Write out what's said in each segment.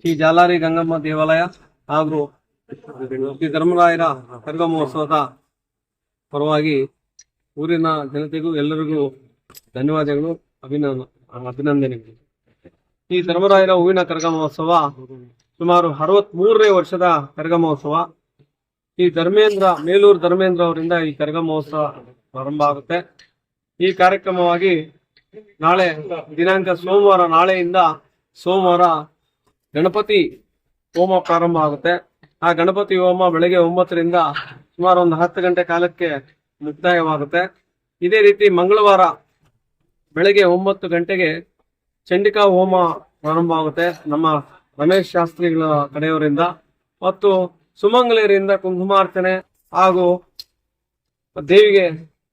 ಶ್ರೀ ಜಾಲಾರಿ ಗಂಗಮ್ಮ ದೇವಾಲಯ ಹಾಗೂ ಶ್ರೀ ಧರ್ಮರಾಯರ ಸರ್ಗ ಮಹೋತ್ಸವದ ಪರವಾಗಿ ಊರಿನ ಜನತೆಗೂ ಎಲ್ಲರಿಗೂ ಧನ್ಯವಾದಗಳು, ಅಭಿನಂದ, ಅಭಿನಂದನೆಗಳು. ಈ ಧರ್ಮರಾಯರ ಹೂವಿನ ಕರಗ ಮಹೋತ್ಸವ ಸುಮಾರು ಅರವತ್ ಮೂರನೇ ವರ್ಷದ ಕರಗ ಮಹೋತ್ಸವ ಈ ಧರ್ಮೇಂದ್ರ, ಮೇಲೂರು ಧರ್ಮೇಂದ್ರ ಅವರಿಂದ ಈ ಕರಗ ಮಹೋತ್ಸವ ಪ್ರಾರಂಭ ಆಗುತ್ತೆ. ಈ ಕಾರ್ಯಕ್ರಮವಾಗಿ ನಾಳೆ ದಿನಾಂಕ ಸೋಮವಾರ ನಾಳೆಯಿಂದ ಸೋಮವಾರ ಗಣಪತಿ ಹೋಮ ಪ್ರಾರಂಭ ಆಗುತ್ತೆ. ಆ ಗಣಪತಿ ಹೋಮ ಬೆಳಗ್ಗೆ ಒಂಬತ್ತರಿಂದ ಸುಮಾರು ಒಂದು ಹತ್ತು ಗಂಟೆ ಕಾಲಕ್ಕೆ ಮುಕ್ತಾಯವಾಗುತ್ತೆ. ಇದೇ ರೀತಿ ಮಂಗಳವಾರ ಬೆಳಗ್ಗೆ ಒಂಬತ್ತು ಗಂಟೆಗೆ ಚಂಡಿಕಾ ಹೋಮ ಪ್ರಾರಂಭ ಆಗುತ್ತೆ. ನಮ್ಮ ರಮೇಶ್ ಶಾಸ್ತ್ರಿಗಳ ಕಡೆಯವರಿಂದ ಮತ್ತು ಸುಮಂಗಲಿಯರಿಂದ ಕುಂಕುಮಾರ್ಚನೆ ಹಾಗೂ ದೇವಿಗೆ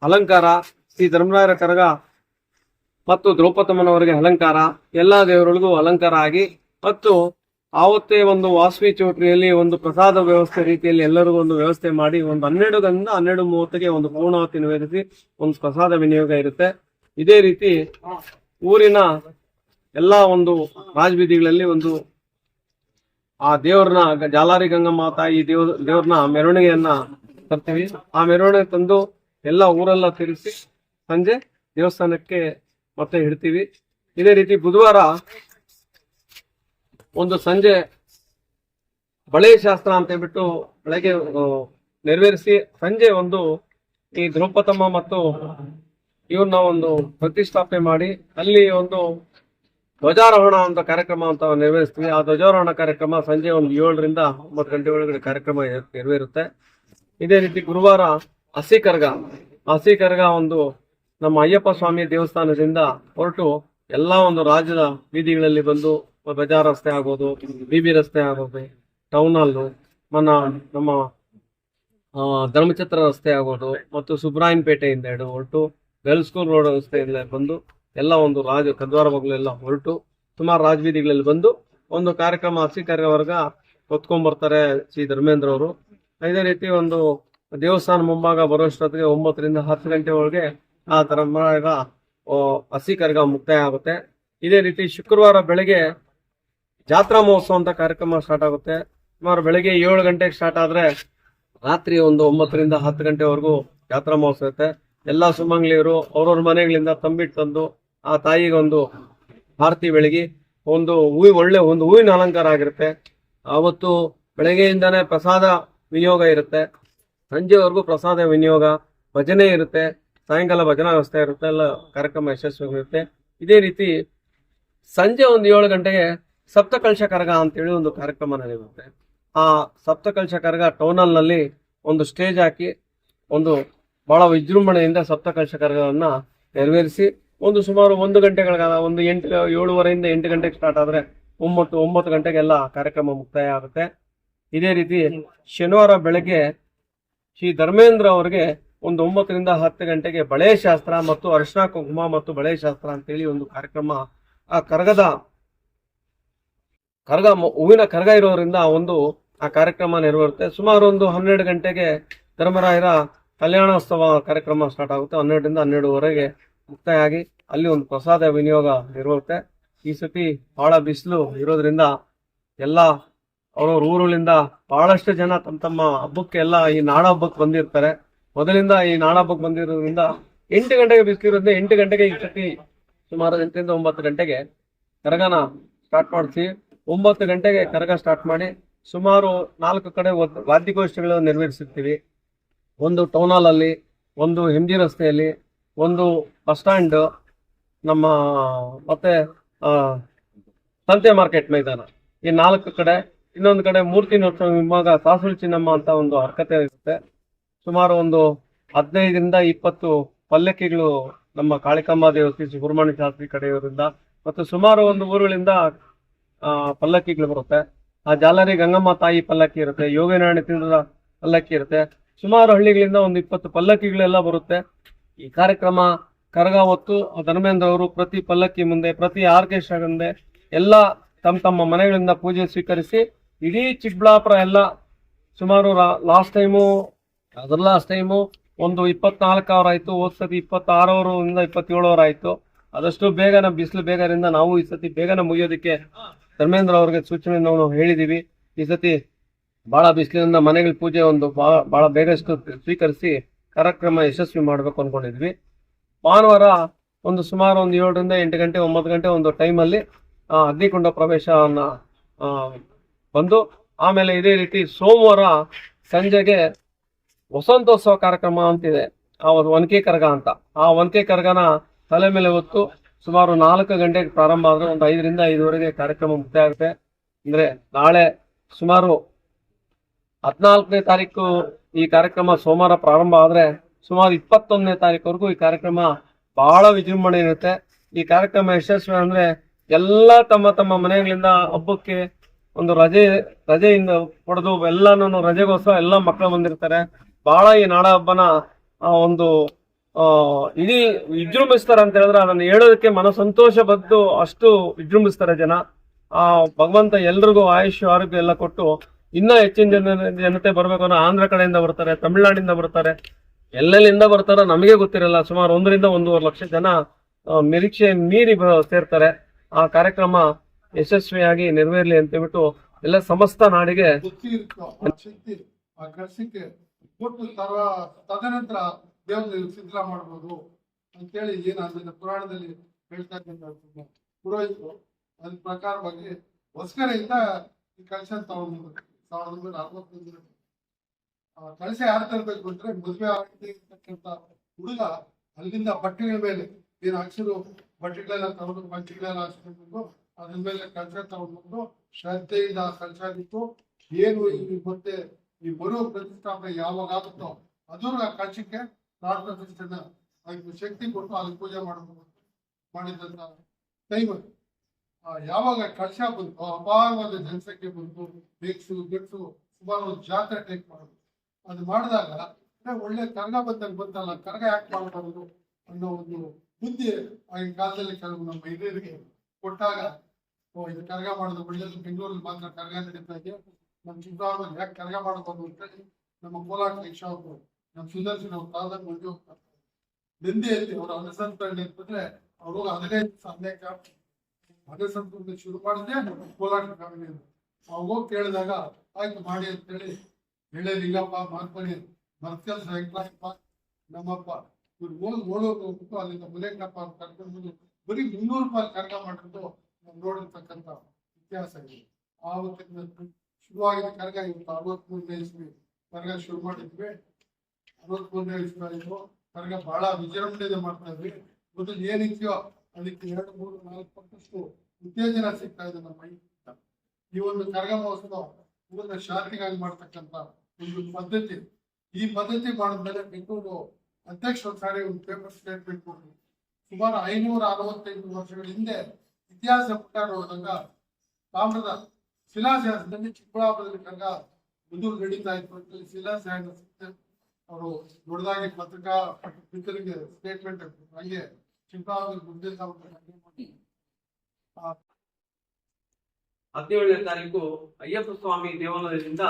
ಅಲಂಕಾರ, ಶ್ರೀ ಧರ್ಮರಾಯರ ಕರಗ ಮತ್ತು ದ್ರೌಪದಮ್ಮನವರಿಗೆ ಅಲಂಕಾರ, ಎಲ್ಲ ದೇವರುಗಳಿಗೂ ಅಲಂಕಾರ ಆಗಿ ಮತ್ತು ಆವತ್ತೇ ಒಂದು ವಾಸವಿ ಚೌಟ್ರಿಯಲ್ಲಿ ಒಂದು ಪ್ರಸಾದ ವ್ಯವಸ್ಥೆ ರೀತಿಯಲ್ಲಿ ಎಲ್ಲರಿಗೂ ಒಂದು ವ್ಯವಸ್ಥೆ ಮಾಡಿ ಒಂದು ಹನ್ನೆರಡು ಗಂಟೆ ಹನ್ನೆರಡು ಮೂವತ್ತಿಗೆ ಒಂದು ಪೂರ್ಣಾವತಿ ನಿವೇದಿಸಿ ಒಂದು ಪ್ರಸಾದ ವಿನಿಯೋಗ ಇರುತ್ತೆ. ಇದೇ ರೀತಿ ಊರಿನ ಎಲ್ಲಾ ಒಂದು ರಾಜಬೀದಿಗಳಲ್ಲಿ ಒಂದು ಆ ದೇವ್ರನ್ನ ಜಾಲಾರಿ ಗಂಗಮ್ಮ ಈ ದೇವ್ ದೇವ್ರನ್ನ ಮೆರವಣಿಗೆಯನ್ನ ತರ್ತೀವಿ. ಆ ಮೆರವಣಿಗೆ ತಂದು ಎಲ್ಲ ಊರೆಲ್ಲ ತಿರುಗಿಸಿ ಸಂಜೆ ದೇವಸ್ಥಾನಕ್ಕೆ ಮತ್ತೆ ಇಡ್ತೀವಿ. ಇದೇ ರೀತಿ ಬುಧವಾರ ಒಂದು ಸಂಜೆ ಬಳೆ ಶಾಸ್ತ್ರ ಅಂತ ಹೇಳ್ಬಿಟ್ಟು ಬೆಳಗ್ಗೆ ನೆರವೇರಿಸಿ ಸಂಜೆ ಒಂದು ಈ ದ್ರೌಪದಮ್ಮ ಮತ್ತು ಇವನ್ನ ಒಂದು ಪ್ರತಿಷ್ಠಾಪನೆ ಮಾಡಿ ಅಲ್ಲಿ ಒಂದು ಧ್ವಜಾರೋಹಣ ಅಂತ ಕಾರ್ಯಕ್ರಮ ಅಂತ ನೆರವೇರಿಸ್ತೀವಿ. ಆ ಧ್ವಜಾರೋಹಣ ಕಾರ್ಯಕ್ರಮ ಸಂಜೆ ಒಂದು ಏಳರಿಂದ ಒಂಬತ್ತು ಗಂಟೆ ಒಳಗಡೆ ಕಾರ್ಯಕ್ರಮ ನೆರವೇರುತ್ತೆ. ಇದೇ ರೀತಿ ಗುರುವಾರ ಹಸಿ ಕರ್ಗ ಹಸಿ ಒಂದು ನಮ್ಮ ಅಯ್ಯಪ್ಪ ಸ್ವಾಮಿ ದೇವಸ್ಥಾನದಿಂದ ಹೊರಟು ಎಲ್ಲಾ ಒಂದು ರಾಜ್ಯದ ಬೀದಿಗಳಲ್ಲಿ ಬಂದು ಬಜಾರ್ ರಸ್ತೆ ಆಗ್ಬೋದು ಬಿ ಬಿ ರಸ್ತೆ ಆಗೋದು ಟೌನ್ ಹಾಲು ಮನ ನಮ್ಮ ಧರ್ಮಛತ್ರ ರಸ್ತೆ ಆಗ್ಬೋದು ಮತ್ತು ಸುಬ್ರಾಯನ್ಪೇಟೆಯಿಂದ ಹಿಡಿದು ಹೊರಟು ಗರ್ಲ್ಸ್ ಸ್ಕೂಲ್ ರೋಡ್ ರಸ್ತೆಯಿಂದ ಬಂದು ಎಲ್ಲ ಒಂದು ರಾಜ ಕದ್ವಾರ ಮಗಳೆಲ್ಲ ಹೊರಟು. ಸುಮಾರು ರಾಜಬೀದಿಗಳಲ್ಲಿ ಬಂದು ಒಂದು ಕಾರ್ಯಕ್ರಮ ಹಸಿ ಕಾರ್ಯವರ್ಗ ಹೊತ್ಕೊಂಡ್ ಬರ್ತಾರೆ ಶ್ರೀ ಧರ್ಮೇಂದ್ರ ಅವರು. ಇದೇ ರೀತಿ ಒಂದು ದೇವಸ್ಥಾನ ಮುಂಭಾಗ ಬರೋಷ್ಟೊತ್ತಿಗೆ ಒಂಬತ್ತರಿಂದ ಹತ್ತು ಗಂಟೆ ಒಳಗೆ ಆ ಆ, ಹಸಿ ಕರ್ಗ ಮುಕ್ತಾಯ ಆಗುತ್ತೆ. ಇದೇ ರೀತಿ ಶುಕ್ರವಾರ ಬೆಳಗ್ಗೆ ಜಾತ್ರಾ ಮಹೋತ್ಸವ ಅಂತ ಕಾರ್ಯಕ್ರಮ ಸ್ಟಾರ್ಟ್ ಆಗುತ್ತೆ. ಸುಮಾರು ಬೆಳಗ್ಗೆ ಏಳು ಗಂಟೆಗೆ ಸ್ಟಾರ್ಟ್ ಆದ್ರೆ ರಾತ್ರಿ ಒಂದು ಒಂಬತ್ತರಿಂದ ಹತ್ತು ಗಂಟೆವರೆಗೂ ಜಾತ್ರಾ ಮಹೋತ್ಸವ ಇರುತ್ತೆ. ಎಲ್ಲ ಸುಮಂಗ್ಲಿಯರು ಅವ್ರವ್ರ ಮನೆಗಳಿಂದ ತಂಬಿಟ್ಟು ತಂದು ಆ ತಾಯಿಗೆ ಒಂದು ಆರತಿ ಬೆಳಗಿ, ಒಂದು ಹೂವಿ ಒಳ್ಳೆ ಒಂದು ಹೂವಿನ ಅಲಂಕಾರ ಆಗಿರುತ್ತೆ. ಆವತ್ತು ಬೆಳಗ್ಗೆಯಿಂದಾನೇ ಪ್ರಸಾದ ವಿನಿಯೋಗ ಇರುತ್ತೆ. ಸಂಜೆವರೆಗೂ ಪ್ರಸಾದ ವಿನಿಯೋಗ, ಭಜನೆ ಇರುತ್ತೆ. ಸಾಯಂಕಾಲ ಭಜನಾ ವ್ಯವಸ್ಥೆ ಇರುತ್ತೆ. ಎಲ್ಲ ಕಾರ್ಯಕ್ರಮ ಯಶಸ್ವಿಯಾಗಿರುತ್ತೆ. ಇದೇ ರೀತಿ ಸಂಜೆ ಒಂದು ಏಳು ಗಂಟೆಗೆ ಸಪ್ತಕಲಶ ಕರಗ ಅಂತೇಳಿ ಒಂದು ಕಾರ್ಯಕ್ರಮ ನಡೆಯುತ್ತೆ. ಆ ಸಪ್ತಕಲ್ಶ ಕರಗ ಟೌನಲ್ನಲ್ಲಿ ಒಂದು ಸ್ಟೇಜ್ ಹಾಕಿ ಒಂದು ಬಹಳ ವಿಜೃಂಭಣೆಯಿಂದ ಸಪ್ತಕಲ್ಶ ಕರಗವನ್ನ ನೆರವೇರಿಸಿ ಒಂದು ಸುಮಾರು ಒಂದು ಗಂಟೆಗಳ ಕಾಲ, ಒಂದು ಎಂಟು, ಏಳುವರೆಯಿಂದ ಎಂಟು ಗಂಟೆಗೆ ಸ್ಟಾರ್ಟ್ ಆದ್ರೆ ಒಂಬತ್ತು ಒಂಬತ್ತು ಗಂಟೆಗೆಲ್ಲ ಕಾರ್ಯಕ್ರಮ ಮುಕ್ತಾಯ ಆಗುತ್ತೆ. ಇದೇ ರೀತಿ ಶನಿವಾರ ಬೆಳಗ್ಗೆ ಶ್ರೀ ಧರ್ಮೇಂದ್ರ ಅವರಿಗೆ ಒಂದು ಒಂಬತ್ತರಿಂದ ಹತ್ತು ಗಂಟೆಗೆ ಬಳೆ ಶಾಸ್ತ್ರ ಮತ್ತು ಅರ್ಶನಾ ಕುಂಕುಮ ಮತ್ತು ಬಳೆ ಶಾಸ್ತ್ರ ಅಂತೇಳಿ ಒಂದು ಕಾರ್ಯಕ್ರಮ ಆ ಕರಗದ ಕರಗ, ಹೂವಿನ ಕರಗ ಇರೋದ್ರಿಂದ ಒಂದು, ಆ ಕಾರ್ಯಕ್ರಮ ನೆರವೇರುತ್ತೆ. ಸುಮಾರು ಒಂದು ಹನ್ನೆರಡು ಗಂಟೆಗೆ ಧರ್ಮರಾಯರ ಕಲ್ಯಾಣೋತ್ಸವ ಕಾರ್ಯಕ್ರಮ ಸ್ಟಾರ್ಟ್ ಆಗುತ್ತೆ. ಹನ್ನೆರಡರಿಂದ ಹನ್ನೆರಡುವರೆಗೆ ಮುಕ್ತಾಯ ಆಗಿ ಅಲ್ಲಿ ಒಂದು ಪ್ರಸಾದ ವಿನಿಯೋಗ ನೆರವೇರುತ್ತೆ. ಈ ಸತಿ ಬಹಳ ಬಿಸಿಲು ಇರೋದ್ರಿಂದ ಎಲ್ಲ ಅವ್ರವ್ರ ಊರುಗಳಿಂದ ಬಹಳಷ್ಟು ಜನ ತಮ್ಮ ತಮ್ಮ ಹಬ್ಬಕ್ಕೆ ಎಲ್ಲ ಈ ನಾಡ ಹಬ್ಬಕ್ಕೆ ಬಂದಿರ್ತಾರೆ. ಮೊದಲಿಂದ ಈ ನಾಡ ಹಬ್ಬಕ್ಕೆ ಬಂದಿರೋದ್ರಿಂದ ಎಂಟು ಗಂಟೆಗೆ ಬಿಸಿಲಿರೋದ್ರಿಂದ ಎಂಟು ಗಂಟೆಗೆ ಈ ಸತಿ ಸುಮಾರು ಎಂಟರಿಂದ ಒಂಬತ್ತು ಗಂಟೆಗೆ ಕರಗನ ಸ್ಟಾರ್ಟ್ ಮಾಡ್ತೀವಿ. ಒಂಬತ್ತು ಗಂಟೆಗೆ ಕರಗ ಸ್ಟಾರ್ಟ್ ಮಾಡಿ ಸುಮಾರು ನಾಲ್ಕು ಕಡೆ ವಾದ್ಯಗೋಷ್ಠಿಗಳನ್ನು ನೆರವೇರಿಸಿರ್ತೀವಿ ಒಂದು ಟೌನ್ ಹಾಲಲ್ಲಿ ಒಂದು ಎಂ ಜಿ ರಸ್ತೆಯಲ್ಲಿ, ಒಂದು ಬಸ್ ಸ್ಟ್ಯಾಂಡ್ ನಮ್ಮ, ಮತ್ತೆ ಸಂತೆ ಮಾರ್ಕೆಟ್ ಮೈದಾನ. ಈ ನಾಲ್ಕು ಕಡೆ, ಇನ್ನೊಂದು ಕಡೆ ಮೂರ್ತಿ ನೋಡ್ಸೋ ವಿಭಾಗ ಸಾಸುಳಿ ಚಿನ್ನಮ್ಮ ಅಂತ ಒಂದು ಹರ್ಕತೆ ಇರುತ್ತೆ. ಸುಮಾರು ಒಂದು ಹದಿನೈದರಿಂದ ಇಪ್ಪತ್ತು ಪಲ್ಲಕ್ಕಿಗಳು ನಮ್ಮ ಕಾಳಿಕಾಂಬಾ ದೇವಸ್ಥಿ ಸುಬ್ರಹ್ಮಣ್ಯ ಶಾಸ್ತ್ರಿ ಕಡೆಯವರಿಂದ, ಮತ್ತು ಸುಮಾರು ಒಂದು ಊರುಗಳಿಂದ ಪಲ್ಲಕ್ಕಿಗಳು ಬರುತ್ತೆ. ಆ ಜಾಲರಿ ಗಂಗಮ್ಮ ತಾಯಿ ಪಲ್ಲಕ್ಕಿ ಇರುತ್ತೆ, ಯೋಗನಾರಾಯಣ ತಿಂಡದ ಪಲ್ಲಕ್ಕಿ ಇರುತ್ತೆ. ಸುಮಾರು ಹಳ್ಳಿಗಳಿಂದ ಒಂದು ಇಪ್ಪತ್ತು ಪಲ್ಲಕ್ಕಿಗಳೆಲ್ಲ ಬರುತ್ತೆ. ಈ ಕಾರ್ಯಕ್ರಮ ಕರಗ ಹೊತ್ತು ಧರ್ಮೇಂದ್ರ ಅವರು ಪ್ರತಿ ಪಲ್ಲಕ್ಕಿ ಮುಂದೆ, ಪ್ರತಿ ಆರ್ಕೆಸ್ಟ್ರಾ ಮುಂದೆ ಎಲ್ಲ ತಮ್ಮ ತಮ್ಮ ಮನೆಗಳಿಂದ ಪೂಜೆ ಸ್ವೀಕರಿಸಿ ಇಡೀ ಚಿಕ್ಕಬಳ್ಳಾಪುರ ಎಲ್ಲ ಸುಮಾರು ಲಾಸ್ಟ್ ಟೈಮು ಅದರ ಲಾಸ್ಟ್ ಟೈಮು ಒಂದು ಇಪ್ಪತ್ನಾಲ್ಕು ಅವರ್ ಆಯ್ತು, ಹೋದ್ ಸತಿ ಇಪ್ಪತ್ತಾರವರು ಇಂದ ಇಪ್ಪತ್ತೇಳು ಅವರ್ ಆಯ್ತು. ಆದಷ್ಟು ಬೇಗನ, ಬಿಸಿಲು ಬೇಗರಿಂದ ನಾವು ಈ ಸತಿ ಬೇಗನೆ ಮುಗಿಯೋದಕ್ಕೆ ಧರ್ಮೇಂದ್ರ ಅವ್ರಿಗೆ ಸೂಚನೆ ನಾವು ಹೇಳಿದೀವಿ. ಈ ಸತಿ ಬಹಳ ಬಿಸಿಲಿನಿಂದ ಮನೆಗಳ ಪೂಜೆ ಒಂದು ಬಹಳ ಬೇಗ ಸ್ವೀಕರಿಸಿ ಕಾರ್ಯಕ್ರಮ ಯಶಸ್ವಿ ಮಾಡಬೇಕು ಅನ್ಕೊಂಡಿದ್ವಿ. ಭಾನುವಾರ ಒಂದು ಸುಮಾರು ಒಂದು ಏಳರಿಂದ ಎಂಟು ಗಂಟೆ, ಒಂಬತ್ತು ಗಂಟೆ ಒಂದು ಟೈಮಲ್ಲಿ ಅಗ್ನಿಕೊಂಡ ಪ್ರವೇಶವನ್ನ ಬಂದು ಆಮೇಲೆ ಇದೇ ರೀತಿ ಸೋಮವಾರ ಸಂಜೆಗೆ ವಸಂತೋತ್ಸವ ಕಾರ್ಯಕ್ರಮ ಅಂತಿದೆ. ಆ ಒಂದು ಒನಕೆ ಕರಗ ಅಂತ. ಆ ಒನಕೆ ಕರಗನ ತಲೆ ಮೇಲೆ ಹೊತ್ತು ಸುಮಾರು ನಾಲ್ಕು ಗಂಟೆಗೆ ಪ್ರಾರಂಭ ಆದರೆ ಒಂದು ಐದರಿಂದ ಐದುವರೆಗೆ ಕಾರ್ಯಕ್ರಮ ಮುಕ್ತಾಯ ಆಗುತ್ತೆ. ಅಂದರೆ ನಾಳೆ ಸುಮಾರು ಹದಿನಾಲ್ಕನೇ ತಾರೀಕು ಈ ಕಾರ್ಯಕ್ರಮ ಸೋಮವಾರ ಪ್ರಾರಂಭ ಆದರೆ ಸುಮಾರು ಇಪ್ಪತ್ತೊಂದನೇ ತಾರೀಕುವರೆಗೂ ಈ ಕಾರ್ಯಕ್ರಮ ಬಹಳ ವಿಜೃಂಭಣೆ ಇರುತ್ತೆ. ಈ ಕಾರ್ಯಕ್ರಮ ಯಶಸ್ವಿ ಅಂದರೆ ಎಲ್ಲ ತಮ್ಮ ತಮ್ಮ ಮನೆಗಳಿಂದ ಹಬ್ಬಕ್ಕೆ ಒಂದು ರಜೆ, ರಜೆಯಿಂದ ಪಡೆದು ಎಲ್ಲಾನು ರಜೆಗೋಸ್ಕರ ಎಲ್ಲ ಮಕ್ಕಳು ಬಂದಿರ್ತಾರೆ. ಬಹಳ ಈ ನಾಡ ಹಬ್ಬನ ಒಂದು ಇಡೀ ವಿಜೃಂಭಿಸ್ತಾರೆ ಅಂತ ಹೇಳಿದ್ರೆ ಅದನ್ನು ಹೇಳೋದಕ್ಕೆ ಮನ ಸಂತೋಷ ಬದ್ದು ಅಷ್ಟು ವಿಜೃಂಭಿಸ್ತಾರೆ ಜನ. ಆ, ಭಗವಂತ ಎಲ್ರಿಗೂ ಆಯುಷ್ ಆರೋಗ್ಯ ಎಲ್ಲ ಕೊಟ್ಟು ಇನ್ನ ಹೆಚ್ಚಿನ ಜನ, ಜನತೆ ಬರ್ಬೇಕು ಅನ್ನೋ ಆಂಧ್ರ ಕಡೆಯಿಂದ ಬರ್ತಾರೆ, ತಮಿಳ್ನಾಡಿಂದ ಬರ್ತಾರೆ. ಎಲ್ಲೆಲ್ಲಿಂದ ಬರ್ತಾರೋ ನಮಗೆ ಗೊತ್ತಿರಲ್ಲ. ಸುಮಾರು ಒಂದರಿಂದ ಒಂದೂವರೆ ಲಕ್ಷ ಜನ ನಿರೀಕ್ಷೆ ಮೀರಿ ಸೇರ್ತಾರೆ. ಆ ಕಾರ್ಯಕ್ರಮ ಯಶಸ್ವಿಯಾಗಿ ನೆರವೇರಲಿ ಅಂತ ಹೇಳ್ಬಿಟ್ಟು ಎಲ್ಲ ಸಮಸ್ತ ನಾಡಿಗೆ ತದನಂತರ ದೇವರು ಸಿದ್ಧ ಮಾಡ್ಬೋದು ಅಂತೇಳಿ ಏನು ಅದನ್ನ ಪುರಾಣದಲ್ಲಿ ಹೇಳ್ತಾ ಇದ್ದಂತ ಪುರೋಹಿತರು ಅದ್ರ ಪ್ರಕಾರವಾಗಿ ಹೊಸ್ಕರೆಯಿಂದ ಈ ಕಳಶ ತಗೊಂಡ್ಬಂದ್ರು ಸಾವಿರದ ಒಂಬೈನೂರ ಆ ಕಳಶ ಯಾರು ತರಬೇಕು ಅಂದ್ರೆ ಮದುವೆ ಆಗದೆ ಇರ್ತಕ್ಕಂಥ ಹುಡುಗ ಅಲ್ಲಿಂದ ಬಟ್ಟೆಗಳ ಮೇಲೆ ಏನು ಹಾಕ್ಸಿರು ಬಟ್ಟೆಗಳೆಲ್ಲ ತಗೊಂಡು ಬಟ್ಟೆಗಳೆಲ್ಲ ಹಾಕ್ಸ್ಕೊಂಡು ಅದ್ರ ಮೇಲೆ ಕಳಶ ತಗೊಂಡ್ಬಂದು ಶ್ರದ್ಧೆಯಿಂದ ಕಳಶ ಆಗಿತ್ತು ಏನು ಈ ಮತ್ತೆ ಈ ಮರು ಪ್ರತಿಷ್ಠಾಪನೆ ಯಾವಾಗ ಆಗುತ್ತೋ ಅದ್ರ ಕಳಶಕ್ಕೆ ಪ್ರಾಣ ಪ್ರತಿಷ್ಠೆನ ಅದಕ್ಕೆ ಶಕ್ತಿ ಕೊಟ್ಟು ಅದಕ್ಕೆ ಪೂಜೆ ಮಾಡಬಹುದು ಮಾಡಿದಂತ ಟೈಮ್. ಯಾವಾಗ ಕಳಶ ಬಂತು, ಅಪಾರವಾದ ಜನಸಂಖ್ಯೆ ಬಂತು ಬೇಕ್ಸು ಗಟ್ಸು ಸುಮಾರು ಜಾತ್ರೆ ಟೈಪ್ ಮಾಡೋದು. ಅದು ಮಾಡಿದಾಗ ಒಳ್ಳೆ ಕರ್ಗ ಬಂದಾಗ ಬಂತಲ್ಲ ಕರ್ಗ ಯಾಕೆ ಮಾಡಬಾರದು ಅನ್ನೋ ಒಂದು ಬುದ್ಧಿ ಆಗಿನ ಕಾಲದಲ್ಲಿ ಕೆಲವು ನಮ್ಮ ಹಿರಿಯರಿಗೆ ಕೊಟ್ಟಾಗ, ಓ, ಇದು ಕರ್ಗ ಮಾಡೋದು ಒಳ್ಳೇದು, ಬೆಂಗಳೂರಲ್ಲಿ ಮಾತ್ರ ಕರ್ಗ ನಡೀತಾ ಇದೆ. ನಮ್ಮ ಚಿಕ್ಕಬಳ್ಳಾಪುರ ಯಾಕೆ ಕರ್ಗ ಮಾಡಬಾರ್ದು ಅಂತ ನಮ್ಮ ಕೋಲಾರ ಶಿಕ್ಷಕರು ನಮ್ಮ ಸುದರ್ಶನ್ ಅವ್ರ ಕಾಲದಾಗ ಮುಂದೆ ಹೋಗ್ತಾರೆ ಅವ್ರ ಅನುಸಂಧಾನ ಇರ್ತಂದ್ರೆ ಅವರು ಹದಿನೈದು ಅನೇಕ ಸಂಸ್ಕೃತಿ ಶುರು ಮಾಡಿದ್ರೆ ಕೋಲಾಟ ಅವಾಗ ಕೇಳಿದಾಗ, ಆಯ್ತು ಮಾಡಿ ಅಂತೇಳಿ ಎಳೆ ಲಿಂಗಪ್ಪ ಮಾಡ್ಕೊಳ್ಳಿ ಮರ್ಕಲ್ ವೆಂಕಟಪ್ಪ ನಮ್ಮಪ್ಪ, ಇವ್ರು ನೋಡೋದು ಹೋಗ್ಬಿಟ್ಟು ಅಲ್ಲಿಂದ ಮುಲೇಕಪ್ಪ ಕರ್ಕೊಂಡು ಬರೀ ಮುನ್ನೂರು ರೂಪಾಯಿ ಕರ್ಕ ಮಾಡಿದ್ದು ನಾವು ನೋಡಿರ್ತಕ್ಕಂಥ ಇತಿಹಾಸ ಇದೆ. ಆವತ್ತಿನ ಶುರುವಾಗಿದ್ದ ಕರ್ಗ ಇವತ್ತು ಅರವತ್ಮೂರನೇ ಇಸ್ವಿ ಕರ್ಗ ಶುರು ಮಾಡಿದ್ವಿ. ಅರವತ್ಮೂರನೇ ಕರ್ಗ ಬಹಳ ವಿಜೃಂಭಣೆಯಿಂದ ಮಾಡ್ತಾ ಇದ್ವಿ ಮೊದಲು ಏನಿದೆಯೋ ಅದಕ್ಕೆ ಎರಡು, ಮೂರು, ನಾಲ್ಕು ಪಟ್ಟಷ್ಟು ಉತ್ತೇಜನ ಸಿಗ್ತಾ ಇದೆ ನಮ್ಮ ಈ ಒಂದು ಕರಗ ಮಹೋತ್ಸವ ಊರಿನ ಶಾಂತಿಗಾಗಿ ಮಾಡ್ತಕ್ಕಂಥ ಒಂದು ಪದ್ಧತಿ. ಈ ಪದ್ಧತಿ ಮಾಡಿದ್ಮೇಲೆ ಬೆಂಗಳೂರು ಅಧ್ಯಕ್ಷ ಒಂದ್ಸಾರಿ ಒಂದು ಪೇಪರ್ ಸ್ಟೇಟ್ಮೆಂಟ್ ಕೊಟ್ಟರು ಸುಮಾರು ಐನೂರ ಅರವತ್ತೈದು ವರ್ಷಗಳ ಹಿಂದೆ ಇತಿಹಾಸ ಪುಟ ನೋಡಿದಾಗ ತಾಮ್ರದ ಶಿಲಾಶಾಸನದಲ್ಲಿ ಚಿಕ್ಕಬಳ್ಳಾಪುರದಲ್ಲಿ ಕರಗ ಮುಂದೂರು ನಡೀತಾ ಇತ್ತು. ಶಿಲಾಶಾಸನ ಅವರು ದೊಡ್ಡದಾಗಿ ಪತ್ರಿಕಾ ಮಿತ್ರರಿಗೆ ಸ್ಟೇಟ್ಮೆಂಟ್ ಹಂಗೆ ಚಿಕ್ಕಬಳ್ಳಾಪುರ ಮುಂದೆ ಹದಿನೇಳನೇ ತಾರೀಕು ಅಯ್ಯಪ್ಪ ಸ್ವಾಮಿ ದೇವಾಲಯದಿಂದ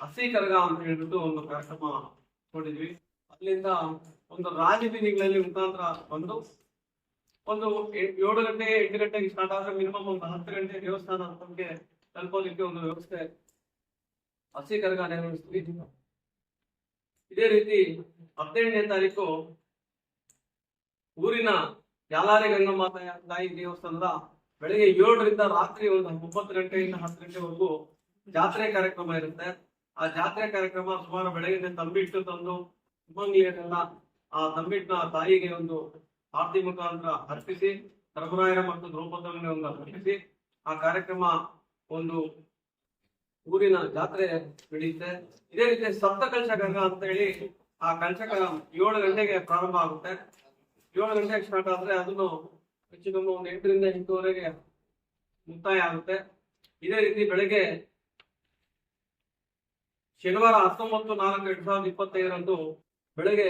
ಹಸಿ ಕರಗ ಅಂತ ಹೇಳ್ಬಿಟ್ಟು ಒಂದು ಕಾರ್ಯಕ್ರಮ ನೋಡಿದ್ವಿ ಅಲ್ಲಿಂದ ಒಂದು ರಾಜಬೀದಿಗಳಲ್ಲಿ ಮುಖಾಂತರ ಬಂದು ಒಂದು ಏಳು ಗಂಟೆ, ಎಂಟು ಗಂಟೆಗೆ ಸ್ಟಾರ್ಟ್ ಆದ್ರೆ ಮಿನಿಮಮ್ ಒಂದು ಹತ್ತು ಗಂಟೆ ದೇವಸ್ಥಾನ ನಮಗೆ ತಲುಪೋದಕ್ಕೆ ಒಂದು ವ್ಯವಸ್ಥೆ ಹಸಿ ಕರಗ ನಿರ್ವಹಿಸ್ತೀವಿ ಇದೇ ರೀತಿ ಹದಿನೆಂಟನೇ ತಾರೀಕು ಊರಿನ ಯಾಲಾರಿ ಗಂಗಮ್ಮ ತಾಯಿ ದೇವಸ್ಥಾನದ ಬೆಳಿಗ್ಗೆ ಏಳರಿಂದ ರಾತ್ರಿ ಒಂದು ಒಂಬತ್ತು ಗಂಟೆಯಿಂದ ಹತ್ತು ಗಂಟೆವರೆಗೂ ಜಾತ್ರೆ ಕಾರ್ಯಕ್ರಮ ಇರುತ್ತೆ. ಆ ಜಾತ್ರೆ ಕಾರ್ಯಕ್ರಮ ಸುಮಾರು ಬೆಳಗಿನ ತಂಬಿಟ್ಟು ತಂದು ಸುಮಂಗ್ಲಿಯರೆಲ್ಲ ಆ ತಂಬಿಟ್ಟಿನ ತಾಯಿಗೆ ಒಂದು ಆರತಿ ಮುಖಾಂತರ ಅರ್ಪಿಸಿ ಸರಬರಾಯ ಮತ್ತು ದ್ರೌಪದಿ ಒಂದು ಆ ಕಾರ್ಯಕ್ರಮ ಒಂದು ಊರಿನ ಜಾತ್ರೆ ನಡೆಯುತ್ತೆ ಇದೇ ರೀತಿ ಸಪ್ತ ಕಲಶ ಗಂಗಾ ಅಂತ ಹೇಳಿ ಆ ಕಲಶಕ ಏಳು ಗಂಟೆಗೆ ಪ್ರಾರಂಭ ಆಗುತ್ತೆ. ಏಳು ಗಂಟೆಗೆ ಸ್ಟಾರ್ಟ್ ಆದ್ರೆ ಅದನ್ನು ಹೆಚ್ಚು ಕಮ್ಮಿ ಒಂದು ಎಂಟರಿಂದ ಎಂಟೂವರೆಗೆ ಮುಕ್ತಾಯ ಆಗುತ್ತೆ. ಇದೇ ರೀತಿ ಬೆಳಗ್ಗೆ ಶನಿವಾರ ಹತ್ತೊಂಬತ್ತು ನಾಲ್ಕು ಎರಡ್ ಸಾವಿರದ ಇಪ್ಪತ್ತೈದರಂದು ಬೆಳಗ್ಗೆ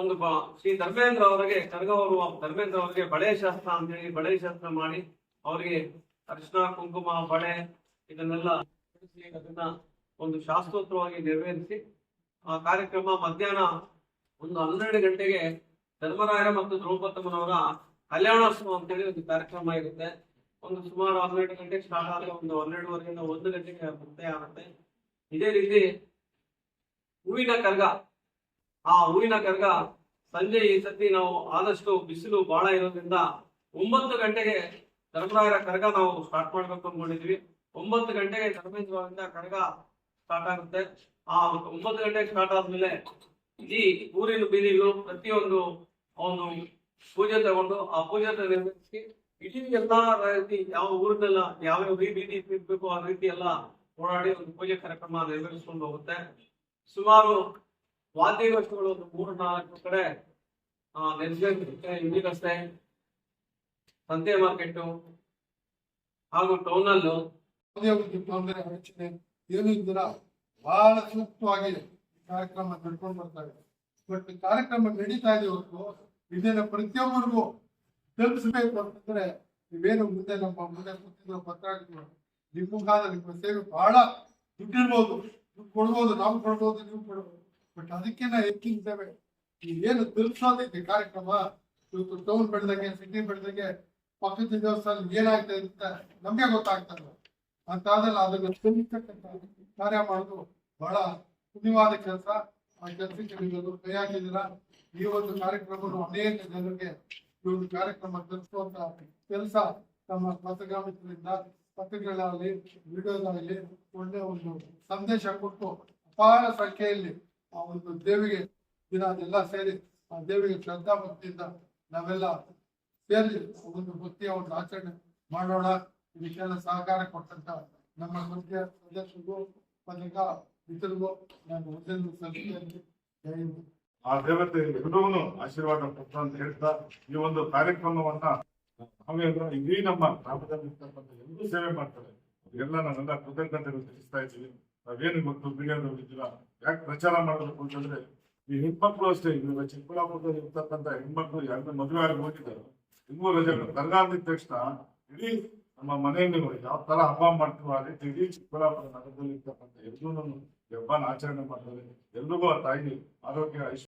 ಒಂದು ಶ್ರೀ ಧರ್ಮೇಂದ್ರ ಅವರಿಗೆ ಕರ್ಗವರು ಧರ್ಮೇಂದ್ರ ಅವರಿಗೆ ಬಳೆ ಶಾಸ್ತ್ರ ಅಂತ ಹೇಳಿ ಬಳೆ ಶಾಸ್ತ್ರ ಮಾಡಿ ಅವರಿಗೆ ಅರಿಶಿನ, ಕುಂಕುಮ, ಬಳೆ ಇದನ್ನೆಲ್ಲ ಅದನ್ನ ಒಂದು ಶಾಸ್ತ್ರೋತ್ತರವಾಗಿ ನೆರವೇರಿಸಿ ಆ ಕಾರ್ಯಕ್ರಮ ಮಧ್ಯಾಹ್ನ ಒಂದು ಹನ್ನೆರಡು ಗಂಟೆಗೆ ಧರ್ಮರಾಯರ ಮತ್ತು ದ್ರೌಪದಮ್ಮನವರ ಕಲ್ಯಾಣೋತ್ಸವ ಅಂತ ಹೇಳಿ ಒಂದು ಕಾರ್ಯಕ್ರಮ ಇರುತ್ತೆ. ಒಂದು ಸುಮಾರು ಹನ್ನೆರಡು ಗಂಟೆಗೆ ಸ್ಟಾರ್ಟ್ ಆದ್ರೆ ಒಂದು ಹನ್ನೆರಡುವರೆಯಿಂದ ಒಂದು ಗಂಟೆಗೆ ಮುಕ್ತಾಯ ಆಗುತ್ತೆ. ಇದೇ ರೀತಿ ಹೂವಿನ ಕರ್ಗ, ಆ ಹೂವಿನ ಕರ್ಗ ಸಂಜೆ ಈ ಸತಿ ನಾವು ಆದಷ್ಟು ಬಿಸಿಲು ಬಹಳ ಇರೋದ್ರಿಂದ ಒಂಬತ್ತು ಗಂಟೆಗೆ ಧರ್ಮರಾಯರ ಕರ್ಗ ನಾವು ಸ್ಟಾರ್ಟ್ ಮಾಡ್ಬೇಕು ಅನ್ಕೊಂಡಿದ್ವಿ ಒಂಬತ್ತು ಗಂಟೆಗೆ ಧರ್ಮೇಂದ್ರದಿಂದ ಕರಗ ಸ್ಟಾರ್ಟ್ ಆಗುತ್ತೆ. ಆ ಒಂಬತ್ತು ಗಂಟೆಗೆ ಸ್ಟಾರ್ಟ್ ಆದ್ಮೇಲೆ ಇಡೀ ಊರಿನ ಬೀದಿಗಳು ಪ್ರತಿಯೊಂದು ಅವನು ಪೂಜೆ ತಗೊಂಡು ಆ ಪೂಜೆ ನೆರವೇರಿಸಿ ಇಡೀ ಎಲ್ಲಾ ರೀತಿ ಯಾವ ಊರಿನೆಲ್ಲ ಯಾವ ಯಾವ ಬೀದಿ ಇರ್ಬೇಕು ಆ ರೀತಿ ಎಲ್ಲ ಓಡಾಡಿ ಒಂದು ಪೂಜೆ ಕಾರ್ಯಕ್ರಮ ನೆರವೇರಿಸ್ಕೊಂಡು ಹೋಗುತ್ತೆ. ಸುಮಾರು ವಾದ್ಯಗೋಷ್ಠಿಗಳು ಒಂದು ಮೂರು ನಾಲ್ಕು ಕಡೆ ನೆರವೇರಿಸುತ್ತೆ. ಇಂಡಿ ರಸ್ತೆ, ಸಂತೆ ಮಾರ್ಕೆಟ್ ಹಾಗೂ ಟೌನಲ್ಲೂ ತೊಂದರೆ ಅಡಚಣೆ ಏನು ಇದ್ದೀರಾ ಬಹಳ ಸೂಕ್ತವಾಗಿ ಕಾರ್ಯಕ್ರಮ ನಡ್ಕೊಂಡು ಬರ್ತಾ ಇದೆ. ಬಟ್ ಕಾರ್ಯಕ್ರಮ ನಡೀತಾ ಇದೆ ಹೊರತು ಇದನ್ನ ಪ್ರತಿಯೊಬ್ಬರಿಗೂ ತಲುಪಿಸಬೇಕು ಅಂತಂದ್ರೆ ನೀವೇನು ಮುಂದೆ ನಮ್ಮ ಮುಂದೆ ಕೂತಿದ್ರು ಪತ್ರಾಗಿದ್ರು ನಿಮ್ಮ ಮುಖಾಂತರ ನಿಮ್ಮ ಸೇವೆ ಬಹಳ ದುಡ್ಡಿರ್ಬೋದು. ದುಡ್ಡು ಕೊಡ್ಬೋದು, ನಾವು ಕೊಡ್ಬೋದು, ನೀವು ಕೊಡ್ಬೋದು. ಬಟ್ ಅದಕ್ಕಿಂತ ಈ ಏನು ತಲುಪಿಸೋದೈತೆ ಕಾರ್ಯಕ್ರಮ. ಇವತ್ತು ಟೌನ್ ಬೆಳೆದಂಗೆ ಸಿಟಿ ಬೆಳೆದಂಗೆ, ಪಕ್ಕದ ದೇವಸ್ಥಾನ ಏನಾಗ್ತಾ ಇರುತ್ತೆ ನಮಗೆ ಗೊತ್ತಾಗ್ತಾ ಇಲ್ಲ. ಅಂತಾದಲ್ಲ ಅದಕ್ಕೆ ತಿಳಿಸ್ತಕ್ಕಂಥ ಕಾರ್ಯ ಮಾಡೋದು ಬಹಳ ಪುಣ್ಯವಾದ ಕೆಲಸ. ಆ ಕೆಲಸಕ್ಕೆ ನೀವೆಲ್ಲರೂ ಕೈ ಹಾಕಿದ್ದೀರಾ ಈ ಒಂದು ಕಾರ್ಯಕ್ರಮವನ್ನು ಅನೇಕ ಜನರಿಗೆ ಈ ಒಂದು ಕಾರ್ಯಕ್ರಮ ತಲುಪಿಸುವಂತ ಕೆಲಸ ತಮ್ಮ ಪತ್ರಗಾಮಿತರಿಂದ ಪತ್ರಿಕೆಗಳಾಗಲಿ ವಿಡಿಯೋದಾಗಲಿ ಒಳ್ಳೆ ಒಂದು ಸಂದೇಶ ಕೊಟ್ಟು ಅಪಾರ ಸಂಖ್ಯೆಯಲ್ಲಿ ಆ ಒಂದು ದೇವಿಗೆ ದಿನ ಅದೆಲ್ಲ ಸೇರಿ ಆ ದೇವಿಗೆ ಶ್ರದ್ಧಾ ಭಕ್ತಿಯಿಂದ ನಾವೆಲ್ಲ ಸೇರಿ ಒಂದು ಭಕ್ತಿಯ ಒಂದು ಆಚರಣೆ ಮಾಡೋಣ. ಇದಕ್ಕೆಲ್ಲ ಸಹಕಾರ ಕೊಟ್ಟಂತ ನಮ್ಮ ಸಂಸ್ಥೆಯ ಸದಸ್ಯರಿಗೂ ಪತ್ರಿಕಾ ಮಿತ್ರರಿಗೂ ನಾನು ಸಂಸ್ಥೆಯಲ್ಲಿ. ಆ ದೇವತೆ ಎಲ್ಲರೂ ಆಶೀರ್ವಾದ ಕೊಟ್ಟು ಅಂತ ಹೇಳ್ತಾ ಈ ಒಂದು ಕಾರ್ಯಕ್ರಮವನ್ನ ನಾವೆಲ್ಲ ಇಡೀ ನಮ್ಮ ಗ್ರಾಮದಲ್ಲಿ ಇರ್ತಕ್ಕಂಥ ಎಲ್ಲರೂ ಸೇವೆ ಮಾಡ್ತಾರೆ. ಎಲ್ಲ ನಾವೆಲ್ಲ ಕೃತಜ್ಞತೆ ತಿಳಿಸ್ತಾ ಇದ್ದೀವಿ. ನಾವೇನು ಇವತ್ತು ಬಿಡಿಯೋದಿಲ್ಲ ಯಾಕೆ ಪ್ರಚಾರ ಮಾಡಬೇಕು ಅಂತಂದ್ರೆ ಈ ಹೆಣ್ಮಕ್ಳು ಅಷ್ಟೇ ಇವಾಗ ಚಿಕ್ಕಬಳ್ಳಾಪುರದಲ್ಲಿ ಇರ್ತಕ್ಕಂಥ ಹೆಣ್ಮಕ್ಳು ಯಾರು ಮದುವೆ ಆಗಿ ಹೋಗಿದ್ದಾರೆ ಇನ್ನೂ ರಜೆಗಳು ತರಗಾದ ತಕ್ಷಣ ಇಡೀ ನಮ್ಮ ಮನೆಯಲ್ಲಿ ಯಾವ ತರ ಹಬ್ಬ ಮಾಡ್ತೀವೋ ಅದೇ ಇಡೀ ಚಿಕ್ಕಬಳ್ಳಾಪುರ ನಗರದಲ್ಲಿ ಇರ್ತಕ್ಕಂಥ ಎಲ್ಲರೂ ಹಬ್ಬನ ಆಚರಣೆ ಮಾಡ್ತಾರೆ. ಎಲ್ರಿಗೂ ಆ ತಾಯಿ ಆರೋಗ್ಯ, ಐಶ್ವರ್ಯ